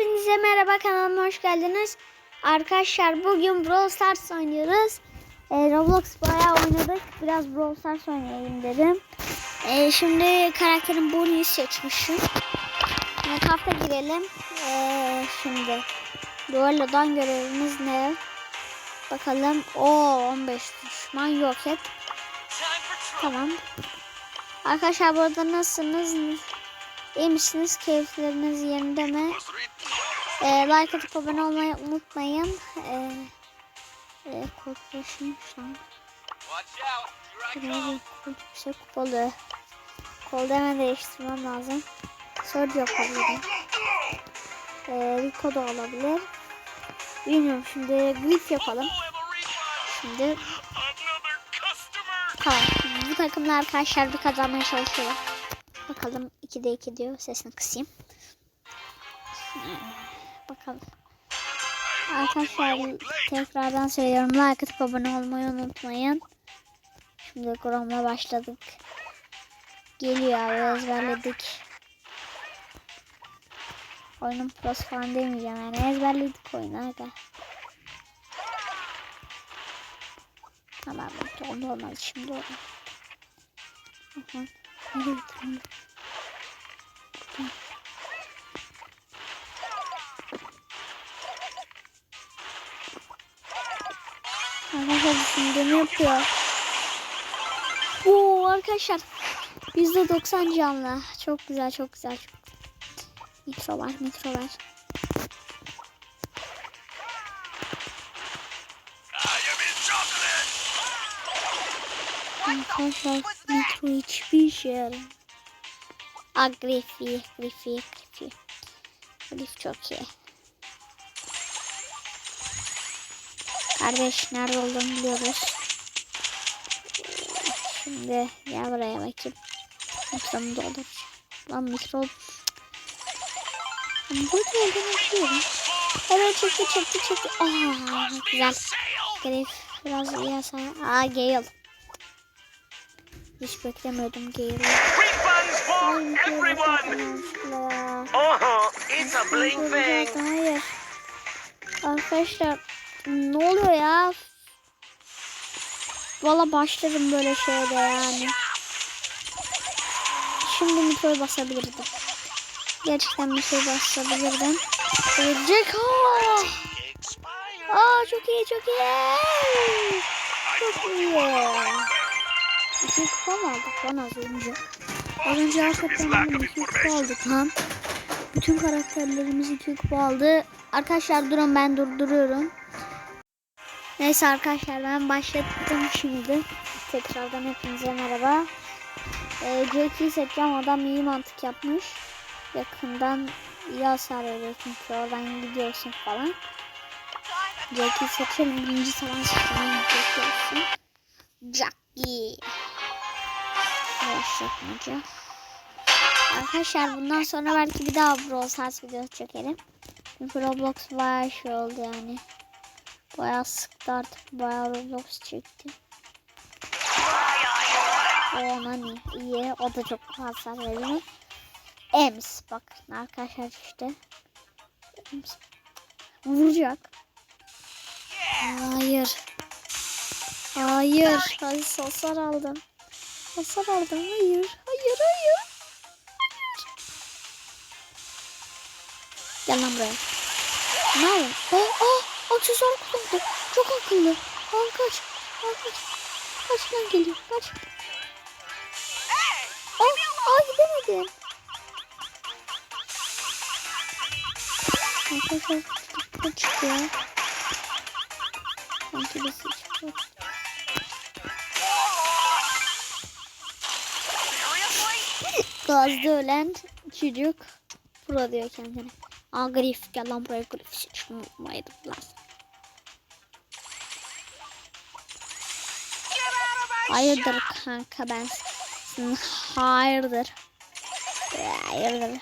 Hepinize merhaba kanalıma hoş geldiniz. Arkadaşlar bugün Brawl Stars oynuyoruz. Ee, Roblox bayağı oynadık. Biraz Brawl Stars oynayayım dedim. Ee, şimdi karakterin Bonnie'yi seçmişim. Minecraft'a girelim. Ee, şimdi Duello'dan görevimiz ne? Bakalım. O 15 düşman yok et. Tamam. Arkadaşlar burada nasılsınız? İyi misiniz? Keyifleriniz yerinde mi? Ee, like atıp abone olmayı unutmayın. Ee, e, korkuşum şu an. Biraz bir şey kupalı. Kolda hemen değiştirmem lazım. Surge yapabilirim. Ee, Rico da olabilir. Bilmiyorum şimdi grip yapalım. Şimdi tamam. Bu takımlar arkadaşlar bir kazanmaya çalışıyorlar. Bakalım 2'de 2 diyor. Sesini kısayım. Bakalım. Arkadaşlar tekrardan söylüyorum. Like atıp abone olmayı unutmayın. Şimdi Chrome'la başladık. Geliyor abi ezberledik. Oyunun pros falan demeyeceğim yani ezberledik oyunu aga. Tamam oldu olmaz şimdi oldu. Aha. Nereye gittim? Arkadaşlar düşündüğümü yapıyor. Oo arkadaşlar %90 canlı. Çok güzel çok güzel. Çok güzel. Mikro var mikro var. Arkadaşlar mikro hiçbir şey yaramıyor. Aa Griffy, Griffy, Griffy. Griff çok iyi. Kardeş nerede olduğunu biliyoruz. Şimdi gel buraya bakayım. Mikromu doldur. Lan mikro... Burada olduğunu biliyorum. Evet çıktı çıktı çıktı. Aa güzel. Griff biraz iyi hasar. Aa Gale. Hiç beklemiyordum Gale'i. Refunds for everyone! Oh, it's a bling thing! Hayır. Arkadaşlar ne oluyor ya? Valla başlarım böyle şeyde yani. Şimdi mikroyu basabilirdim. Gerçekten şey basabilirdim. Ölecek. Aa! Aa çok iyi çok iyi. Çok iyi. İki kupa mı aldık lan az önce? Az önce hakikaten iki kupa aldık lan. Bütün karakterlerimiz iki kupa aldı. Arkadaşlar durun ben durduruyorum. Neyse arkadaşlar ben başlattım şimdi. Tekrardan hepinize merhaba. Ee, Jack'i seçeceğim. Adam iyi mantık yapmış. Yakından iyi hasar veriyor çünkü oradan gidiyorsun falan. Jack'i seçelim. Birinci savaş olsun. Jackie. Başlatmaca. Arkadaşlar bundan sonra belki bir daha Brawl Stars videosu çekerim. Çünkü Roblox bayağı şey oldu yani. Bayağı sıktı artık. Bayağı Roblox çekti. O nani iyi. O da çok hasar veriyor. Ems bakın arkadaşlar işte. Ems. Vuracak. Hayır. Hayır. Hayır hasar aldım. Hasar aldım. Hayır. Hayır hayır. Gel lan buraya. Ne yapayım? Aa, aa, aksesuar kullandı. Çok akıllı. Aa, kaç. Aa, kaç. Kaç lan geliyor. Kaç. Aa, aa gidemedim. Arkadaşlar bu çıkıyor. Sanki de Gazda ölen çocuk pro diyor kendine. Aa Griff gel lan buraya Griff sıçmaydım lazım. Hayırdır kanka ben hayırdır. Hayırdır.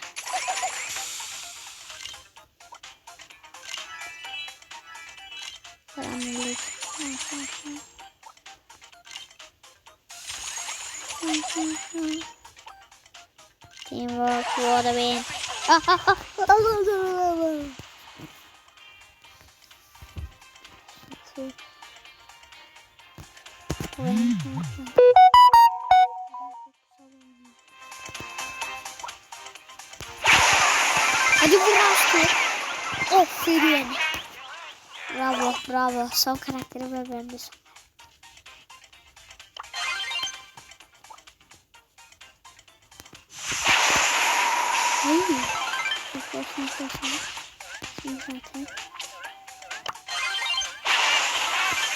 Selamünaleyküm. Teamwork for the win. Hadi bu rastı. Oh, Bravo, bravo. Son karakteri ve de son. Hayır. Yaklaşma yaklaşma. Şimdi zaten.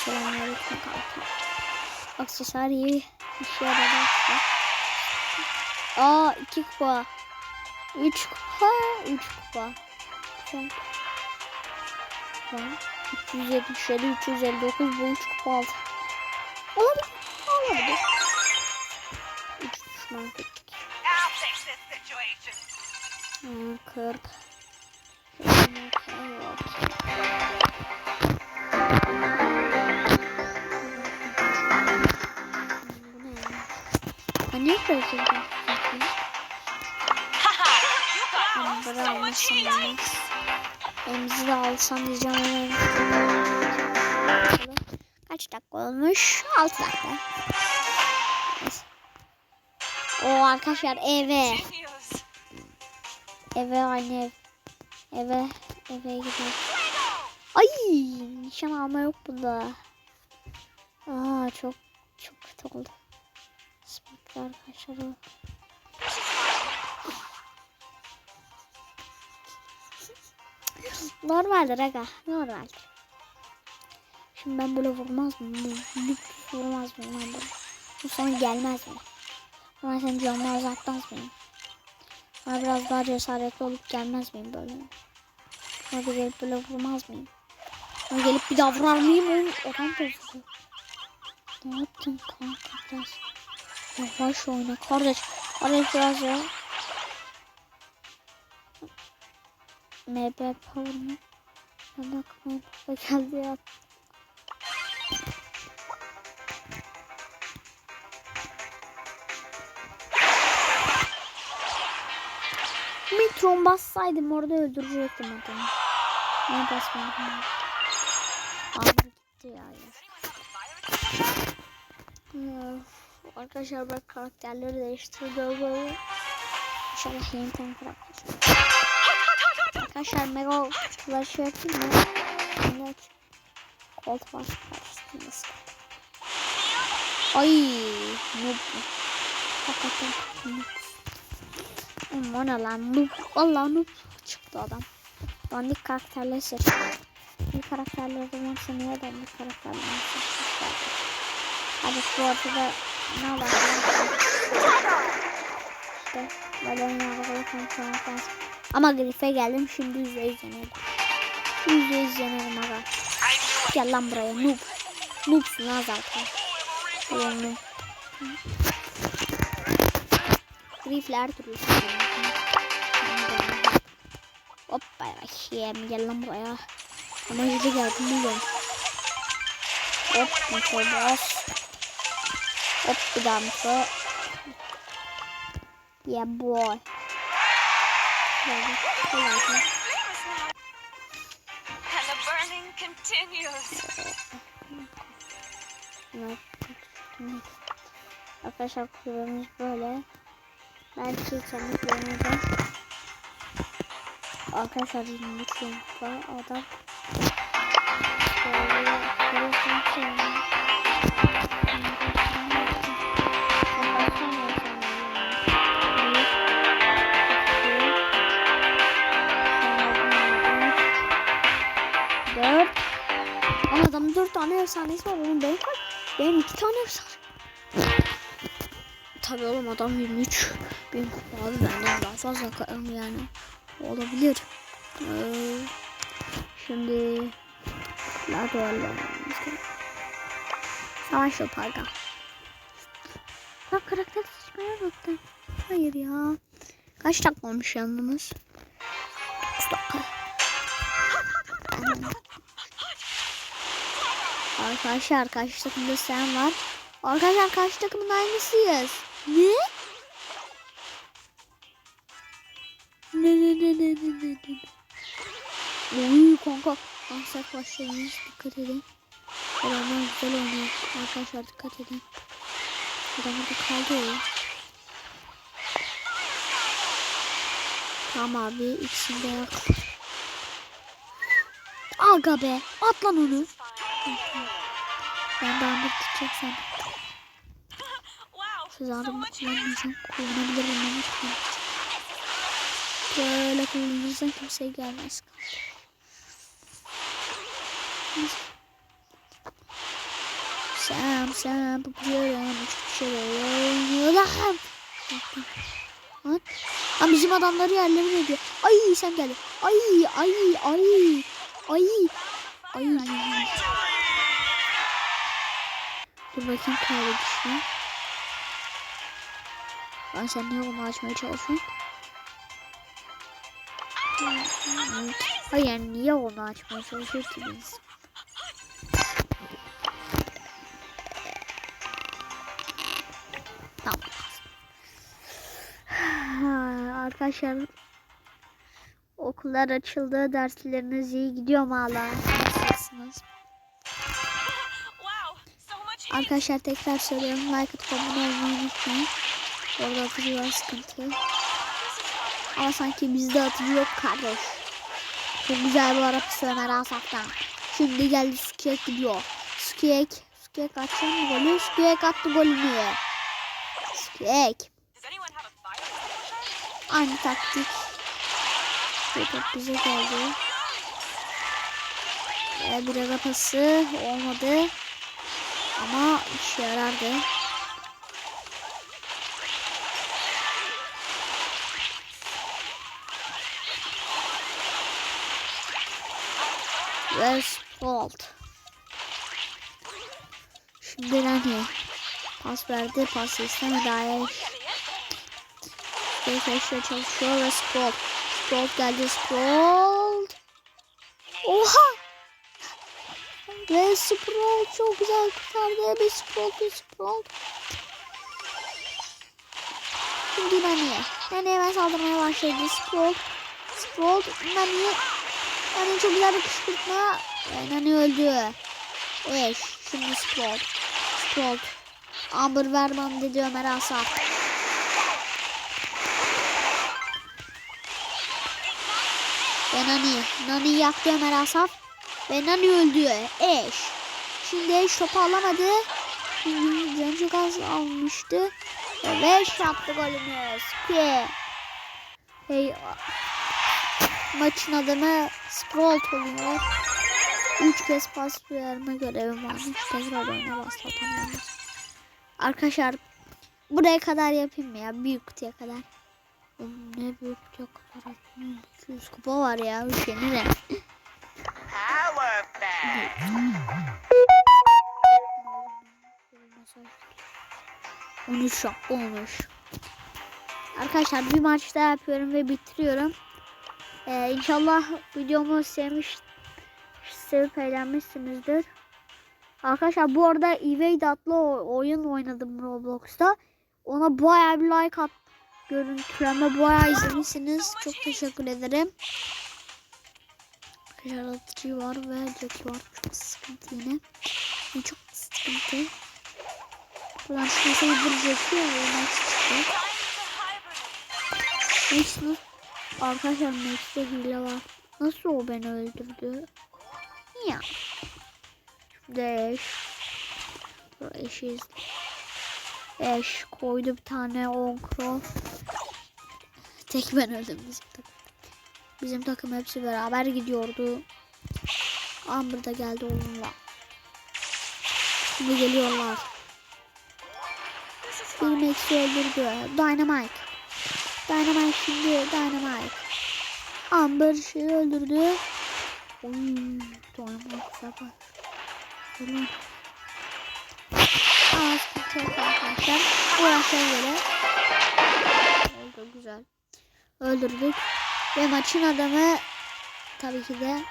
Selamünaleyküm kanka. Aksesuar iyi. İşe yaradı. Aa iki kupa. Üç kupa. Üç kupa. Güzel. Tamam. 377, 359 bu üç kupa aldı. Olabilir. Olabilir. Üç düşman tek. 40. Şöyle koy, okey. Bu ne ya? Ha, niye Ben böyle much almasam olmaz. Emzi de. Kaç dakika olmuş? 6 dakika. O arkadaşlar eve. Eve aynı ev. Eve eve gidelim. Ay nişan alma yok bunda. Aa çok çok kötü oldu. Spikler o. Normaldir aga normaldir. Şimdi ben böyle vurmaz mı? Vurmaz mı lan böyle? Bu sonra gelmez mi? Ama sen canını azaltmaz mıyım? Ama biraz daha cesaretli olup gelmez miyim böyle? Bir gelip böyle vurmaz mıyım? Ama gelip bir daha vurar mıyım? Adam bozuldu. Ne yaptın kanka biraz? Yavaş oyna kardeş. Kardeş biraz ya. MB Power mı? Ben MB geldi ya. Mitron bassaydım orada öldürecektim adamı. Ne basmadım. Abi gitti ya. ya. Arkadaşlar ben karakterleri değiştirdim. İnşallah yeni tane karakter. Arkadaşlar mega flash yapayım mı? Evet. Colt var. Ay noob. Hakikaten noob. Oğlum o ne lan noob. Valla noob çıktı adam. Dandik karakterleri seçtim. Bir karakterleri varsa niye dandik karakterleri seçmişler? Hadi bu ortada ne var? İşte balon arabayı konuşmak lazım. Ama grife geldim şimdi yüzde yüz yenerim. Yüzde yüz yenerim aga. Gel lan buraya noob. Noobsun ha zaten. Ulan noob. Grifle her türlü seviyorum. Hoppa bakayım gel lan buraya. Ama yüzü geldim biliyorum. Hop mikro bas. Hop bir daha mikro. Yeah boy. Böyle, böyle. And the burning continues. Evet. Arkadaşlar kulübümüz böyle. Ben çiğ kullanacağım. Arkadaşlar 23 yumurta adam. Böyle görüyorsun ki. Dört. Adamın dört tane efsanesi var. Oğlum benim kaç? Benim iki tane efsane. Tabii oğlum adam 23 bin kupa benden daha fazla koyarım yani. Olabilir. Ee, şimdi oğlum? Savaş yok pardon. Bak karakter seçmeye baktım. Hayır ya. Kaç dakika olmuş yalnız? 9 dakika. Arkadaşlar karşı takımda sen var. Arkadaşlar karşı takımın aynısıyız. Ne? Ne ne ne ne ne ne ne. Oy kanka. Konser başlayınız dikkat edin. Adamlar güzel oynuyor. Arkadaşlar dikkat edin. Adam burada kaldı ya. Tamam abi ikisini de yak. Aga be at lan onu. Ben de anlık tutacak. Much kullanmayacağım. Kullanabilirim ama kullanmayacağım. Böyle kullanırsan kimse gelmez. Sam Sam bakıyorum üç kişi oynuyorlar. Lan. Bizim adamları yerlerine ediyor. Ay sen geldi. Ay ay ay ay ay. Dur bakayım kaybedişine. Lan sen niye onu açmaya çalışıyorsun? Hayır yani niye onu açmaya çalışıyorsun ki biz? Tamam. Arkadaşlar okullar açıldı. Dersleriniz iyi gidiyor mu hala? Nasılsınız? Arkadaşlar tekrar söylüyorum. Like atıp abone olmayı unutmayın. Orada atıcı var sıkıntı. Ama sanki bizde atıcı yok kardeş. Çok güzel bir arapası Ömer Asaf'tan. Şimdi geldi Skiyek gidiyor. Skiyek. Skiyek attı mı golü? Skiyek attı golünü. Skiyek. Aynı taktik. Bu top bize geldi. Ee, bir ara pası olmadı. Ama işe yarardı. Bolt. Şimdi Rani. Pas verdi. Pas istemedi. Ayeş. Arkadaşlar çalışıyor ve Sprout. Sprout geldi Sprout. Oha! Ve Sprout çok güzel kurtardı. Bir Sprout bir Sprout. Şimdi Nani'ye. Nani hemen saldırmaya başladı. Sprout. Sprout Nani'ye. Nani çok güzel bir kışkırtma. Ve Nani öldü. Eş. Şimdi Sprout. Sprout. Amber vermem dedi Ömer Asaf. Ve Nani. Nani yaktı Ömer Asaf. Ve Nani öldü. Eş. Şimdi Eş topu alamadı. Şimdi çok az almıştı. Ve Eş yaptı golümüz. Ki. Hey, maçın adını Sprout oluyor. Üç kez pas verme görevim varmış. Tekrar oyuna başlatamam. Arkadaşlar buraya kadar yapayım mı ya? Büyük kutuya kadar. Oğlum ne büyük kutuya kadar atmıyorum. 200 kupa var ya. Üşenir. Power back. 13 dakika olmuş. Arkadaşlar bir maç daha yapıyorum ve bitiriyorum. Ee, inşallah videomu sevmiş, sevip eğlenmişsinizdir. Arkadaşlar bu arada Evade adlı oyun oynadım Roblox'ta. Ona bayağı bir like at. Görüntüleme bayağı izlemişsiniz. Çok teşekkür ederim. Arkadaşlar atıcı var ve Jackie var. Çok sıkıntı yine. Yine çok sıkıntı. Buradan çıkmasa bir Jackie oyundan çıktı. Time Arkadaşlar Max'te hile var. Nasıl o beni öldürdü? Ya. Eş. Burada eşiz. Eş koydu bir tane onkro. Tek ben öldüm bizim takım. Bizim takım hepsi beraber gidiyordu. Amber da geldi onunla. Şimdi geliyorlar. İs Bir. Max'i öldürdü. Dynamite. Dynamite şimdi Dynamite. Amber şeyi öldürdü. Oy, Dynamite. Ulan. Aa, sıkıntı yok arkadaşlar. Uğraşlar göre. Oldu güzel. Öldürdük. Ve maçın adamı tabii ki de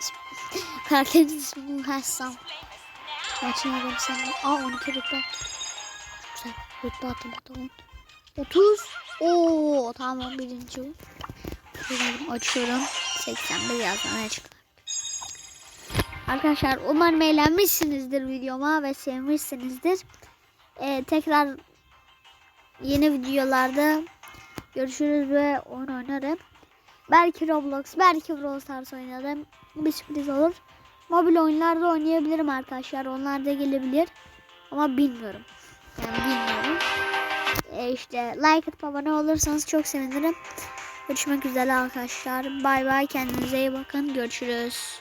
karakterin ismi Hasan. Maçın adamı sen. Aa 12 rütbe. Güzel. Rütbe atamadım. 30. Oo tamam birinci. Şöyle açıyorum. 81 yazmaya çıktı. Arkadaşlar umarım eğlenmişsinizdir videoma ve sevmişsinizdir. Ee, tekrar yeni videolarda Görüşürüz ve oyun oynarım. Belki Roblox, belki Brawl Stars oynarım. Bir sürpriz olur. Mobil oyunlarda oynayabilirim arkadaşlar. Onlar da gelebilir. Ama bilmiyorum. Yani bilmiyorum. E işte like atıp abone olursanız çok sevinirim. Görüşmek üzere arkadaşlar. Bay bay. Kendinize iyi bakın. Görüşürüz.